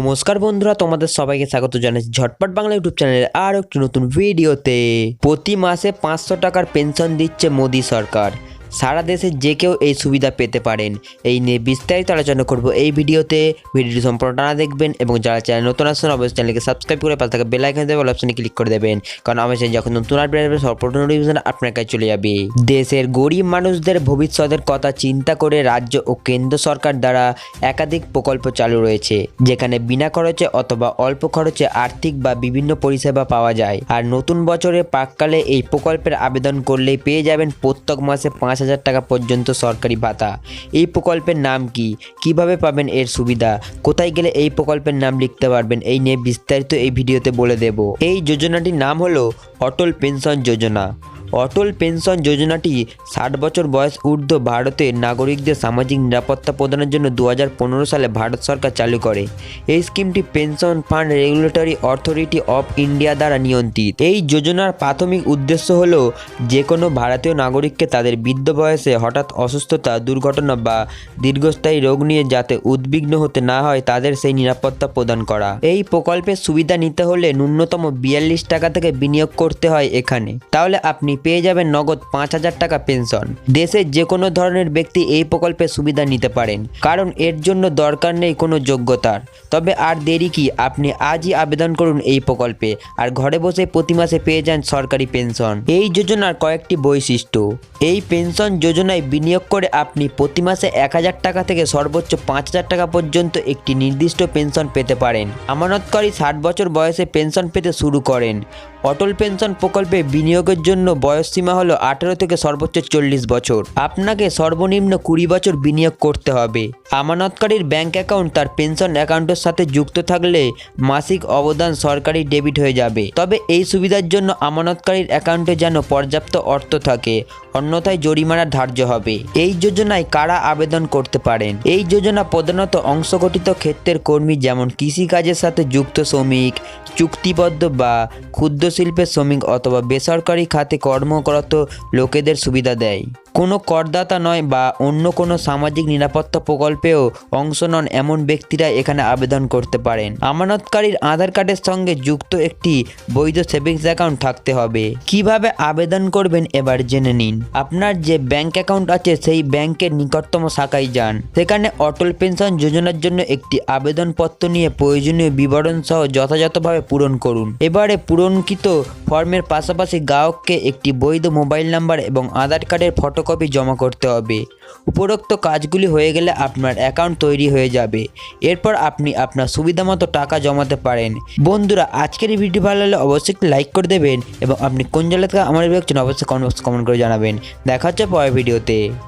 নমস্কার বন্ধুরা, তোমাদের সবাইকে স্বাগত জানাচ্ছি ঝটপট বাংলা ইউটিউব চ্যানেলে। আরও একটি নতুন ভিডিওতে। প্রতি মাসে পাঁচশো টাকার পেনশন দিচ্ছে মোদী সরকার। সারা দেশে যে কেউ এই সুবিধা পেতে পারেন। এই নিয়ে বিস্তারিত আলোচনা করব এই ভিডিওতে। ভিডিওটি সম্পূর্ণ দেখবেন এবং যারা চ্যানেল নতুন আসছেন অবশ্যই চ্যানেলকে সাবস্ক্রাইব করে পাশে থাকা বেল আইকন দেবে অপশনে ক্লিক করে দেবেন। কারণ আমার চ্যানেল যখন নতুন আপডেট আসবে সর্বপ্রথম নোটিফিকেশন আপনার কাছে চলে যাবে। দেশের গরিব মানুষদের ভবিষ্যতের কথা চিন্তা করে রাজ্য ও কেন্দ্র সরকার দ্বারা একাধিক প্রকল্প চালু রয়েছে, যেখানে বিনা খরচে অথবা অল্প খরচে আর্থিক বা বিভিন্ন পরিষেবা পাওয়া যায়। আর নতুন বছরের প্রাককালে এই প্রকল্পের আবেদন করলেই পেয়ে যাবেন প্রত্যেক মাসে পাঁচ হাজার টাকা পর্যন্ত সরকারি ভাতা। এই প্রকল্পের নাম কি? কীভাবে পাবেন এর সুবিধা? কোথায় গেলে এই প্রকল্পের নাম লিখতে পারবেন? এই নিয়ে বিস্তারিত এই ভিডিওতে বলে দেব। এই যোজনাটির নাম হলো অটল পেনশন যোজনা। অটল পেনশন যোজনাটি ষাট বছর বয়স ঊর্ধ্ব ভারতের নাগরিকদের সামাজিক নিরাপত্তা প্রদানের জন্য দু হাজার পনেরো সালে ভারত সরকার চালু করে। এই স্কিমটি pension fund regulatory authority of India দ্বারা নিয়ন্ত্রিত। এই যোজনার প্রাথমিক উদ্দেশ্য হল যে কোনো ভারতীয় নাগরিককে তাদের বৃদ্ধ বয়সে হঠাৎ অসুস্থতা, দুর্ঘটনা বা দীর্ঘস্থায়ী রোগ নিয়ে যাতে উদ্বিগ্ন হতে না হয়, তাদের সেই নিরাপত্তা প্রদান করা। এই প্রকল্পের সুবিধা নিতে হলে ন্যূনতম বিয়াল্লিশ টাকা থেকে বিনিয়োগ করতে হয় এখানে। তাহলে আপনি পেয়ে যাবেন নগদ পাঁচ হাজার টাকা পেনশন। দেশের যে কোনো ধরনের ব্যক্তি এই প্রকল্পের সুবিধা নিতে পারেন, কারণ এর জন্য দরকার নেই কোনো যোগ্যতার। তবে আর দেরি কি, আপনি আজই আবেদন করুন এই প্রকল্পে, আর ঘরে বসে প্রতি মাসে পেয়ে যান সরকারি পেনশন। এই যোজনার কয়েকটি বৈশিষ্ট্য। এই পেনশন যোজনায় বিনিয়োগ করে আপনি প্রতি মাসে এক হাজার টাকা থেকে সর্বোচ্চ পাঁচ হাজার টাকা পর্যন্ত একটি নির্দিষ্ট পেনশন পেতে পারেন। আমানতকারী ষাট বছর বয়সে পেনশন পেতে শুরু করেন। অটল পেনশন প্রকল্পে বিনিয়োগের জন্য বয়সসীমা হলো আঠেরো থেকে সর্বোচ্চ চল্লিশ বছর। আপনাকে সর্বনিম্ন কুড়ি বছর বিনিয়োগ করতে হবে। আমানতকারীর ব্যাংক অ্যাকাউন্ট তার পেনশন অ্যাকাউন্টের সাথে যুক্ত থাকলে মাসিক অবদান সরকারি ডেবিট হয়ে যাবে। তবে এই সুবিধার জন্য আমানতকারীর অ্যাকাউন্টে যেন পর্যাপ্ত অর্থ থাকে, অন্যথায় জরিমানা ধার্য হবে। এই যোজনায় কারা আবেদন করতে পারেন? এই যোজনা প্রধানত অংশগঠিত ক্ষেত্রের কর্মী যেমন কৃষিকাজের সাথে যুক্ত শ্রমিক, চুক্তিবদ্ধ বা ক্ষুদ্র শিল্পের শ্রমিক অথবা বেসরকারি খাতে কর্মরত লোকেদের সুবিধা দেয়। কোনো করদাতা নয় বা অন্য কোনো সামাজিক নিরাপত্তা প্রকল্পেও অংশ নন এমন ব্যক্তিরা এখানে আবেদন করতে পারেন। আমানতকারীর আধার কার্ডের সঙ্গে যুক্ত একটি বৈধ সেভিংস অ্যাকাউন্ট থাকতে হবে। কীভাবে আবেদন করবেন এবার জেনে নিন। আপনার যে ব্যাংক অ্যাকাউন্ট আছে সেই ব্যাংকের নিকটতম শাখায় যান। সেখানে অটল পেনশন যোজনার জন্য একটি আবেদনপত্র নিয়ে প্রয়োজনীয় বিবরণ সহ যথাযথভাবে পূরণ করুন। এবারে পূরণকৃত ফর্মের পাশাপাশি গ্রাহককে একটি বৈধ মোবাইল নাম্বার এবং আধার কার্ডের ফটোকপি জমা করতে হবে। উপরোক্ত কাজগুলি হয়ে গেলে আপনার অ্যাকাউন্ট তৈরি হয়ে যাবে। এরপর আপনি আপনার সুবিধা মতো টাকা জমাতে পারেন। বন্ধুরা, আজকের এই ভিডিও ভালো লাগলে অবশ্যই লাইক করে দেবেন এবং আপনি কোন জেলা থেকে আমার বিভাগ অবশ্যই কমেন্ট কমেন্ট করে জানাবেন। দেখা হচ্ছে পরের ভিডিওতে।